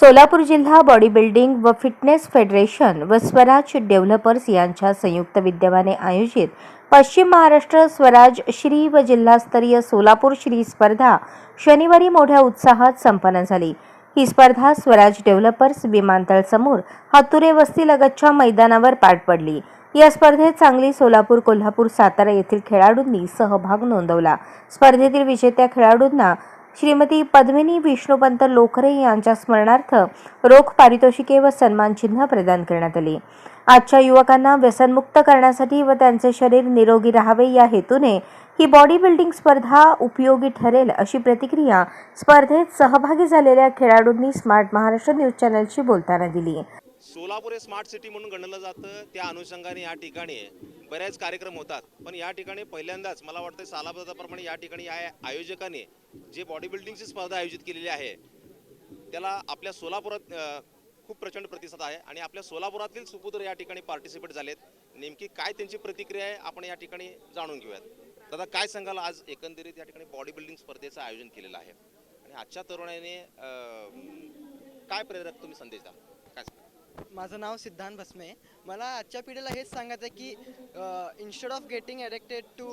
सोलापूर जिल्हा body building व fitness federation व स्वराज डेव्हलपर्स यांच्या संयुक्त विद्यमाने आयोजित पश्चिम महाराष्ट्र स्वराज श्री व जिल्हास्तरीय सोलापूर श्री स्पर्धा शनिवारी मोठ्या उत्साहात संपन्न झाली. ही स्पर्धा स्वराज डेव्हलपर्स विमानतळ समोर हातुरे वस्तीलगतच्या मैदानावर पार पडली. या स्पर्धेत सांगली सोलापूर कोल्हापूर सातारा येथील खेळाडूंनी सहभाग नोंदवला. स्पर्धेतील विजेत्या खेळाडूंना श्रीमती पद्मिनी विष्णुपंत लोकरे यांच्या स्मरणार्थ रोख पारितोषिके व सन्मान चिन्ह प्रदान करण्यात आले. आजच्या युवकांना व्यसनमुक्त करण्यासाठी व त्यांचे शरीर निरोगी राहावे या हेतूने ही बॉडी बिल्डिंग स्पर्धा उपयोगी ठरेल अशी प्रतिक्रिया स्पर्धेत सहभागी झालेल्या खेळाडूंनी स्मार्ट महाराष्ट्र न्यूज चॅनलशी बोलताना दिली. सोलापूर हे स्मार्ट सिटी म्हणून गणलं जातं. त्या अनुषंगाने या ठिकाणी बऱ्याच कार्यक्रम होतात. पण या ठिकाणी पहिल्यांदाच मला वाटतं सालाबद्धाप्रमाणे या ठिकाणी या आयोजकाने जे बॉडी बिल्डिंगची स्पर्धा आयोजित केलेली आहे त्याला आपल्या सोलापुरात खूप प्रचंड प्रतिसाद आहे. आणि आपल्या सोलापुरातील सुपुत्र या ठिकाणी पार्टिसिपेट झालेत. नेमकी काय त्यांची प्रतिक्रिया आहे आपण या ठिकाणी जाणून घेऊयात. दादा काय सांगाल? आज एकंदरीत या ठिकाणी बॉडी बिल्डिंग स्पर्धेचं आयोजन केलेलं आहे. आणि आजच्या तरुणाने काय प्रेरक तुम्ही संदेश द्या काय माझं नाव सिद्धांत भस्मे मला आजच्या पिढीला हेच सांगायचं आहे की instead of getting addicted to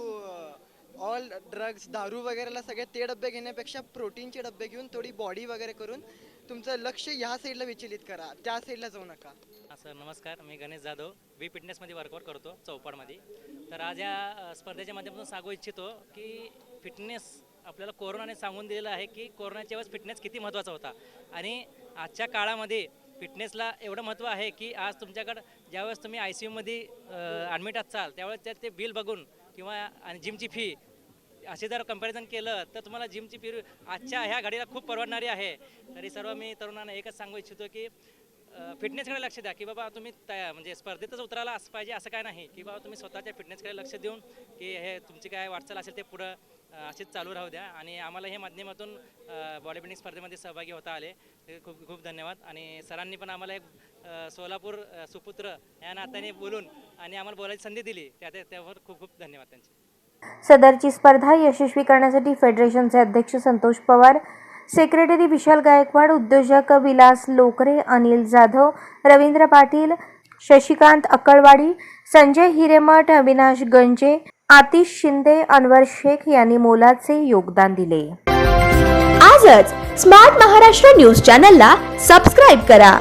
all drugs दारू वगैरेला सगळे ते डबे घेण्यापेक्षा प्रोटीनचे डबे घेऊन थोडी बॉडी वगैरे करून तुमचं लक्ष ह्या साईडला विचलित करा. त्या साईडला जाऊ नका. हा सर नमस्कार. मी गणेश जाधव. बी फिटनेसमध्ये वर्कआउट करतो चौपाडमध्ये. तर आज या स्पर्धेच्या माध्यमातून सांगू इच्छितो की फिटनेस आपल्याला कोरोनाने सांगून दिलेलं आहे की कोरोनाच्या वेळेस फिटनेस किती महत्त्वाचा होता. आणि आजच्या काळामध्ये फिटनेसला एवढं महत्त्व आहे की आज तुमच्याकडं ज्यावेळेस तुम्ही आय सी यूमध्ये ॲडमिट असाल त्यावेळेस त्यात ते बिल बघून किंवा आणि जिमची फी असे जर कंपॅरिझन केलं तर तुम्हाला जिमची फी आजच्या ह्या घडीला खूप परवडणारी आहे. तरी सर्व मी तरुणांना एकच सांगू इच्छितो की फिटनेसकडे लक्ष द्या की बाबा तुम्ही तया म्हणजे स्पर्धेतच उतरायला असं पाहिजे असं काय नाही की बाबा तुम्ही स्वतःच्या फिटनेसकडे लक्ष देऊन की हे तुमची काय वाटचाल असेल ते पुढं अ, अशीच चालू राहू द्या. आणि आम्हाला हे माध्यमातून बॉडी बिल्डिंग स्पर्धेमध्ये सहभागी होता आले. खूप खूप धन्यवाद. आणि सरांनी पण आम्हाला एक सोलापूर सुपुत्र या नात्याने बोलून आणि आम्हाला बोलायची संधी दिली. त्या त्या- त्यावर खूप खूप धन्यवाद त्यांचे. सदरची स्पर्धा यशस्वी करण्यासाठी फेडरेशनचे अध्यक्ष संतोष पवार सेक्रेटरी विशाल गायकवाड उद्योजक विलास लोकरे अनिल जाधव रवींद्र पाटील शशिकांत अक्कळवाडी संजय हिरेमठ अविनाश गंजे आतिश शिंदे अनवर शेख यांनी मोलाचे योगदान दिले. आजच स्मार्ट महाराष्ट्र न्यूज चॅनलला सबस्क्राईब करा.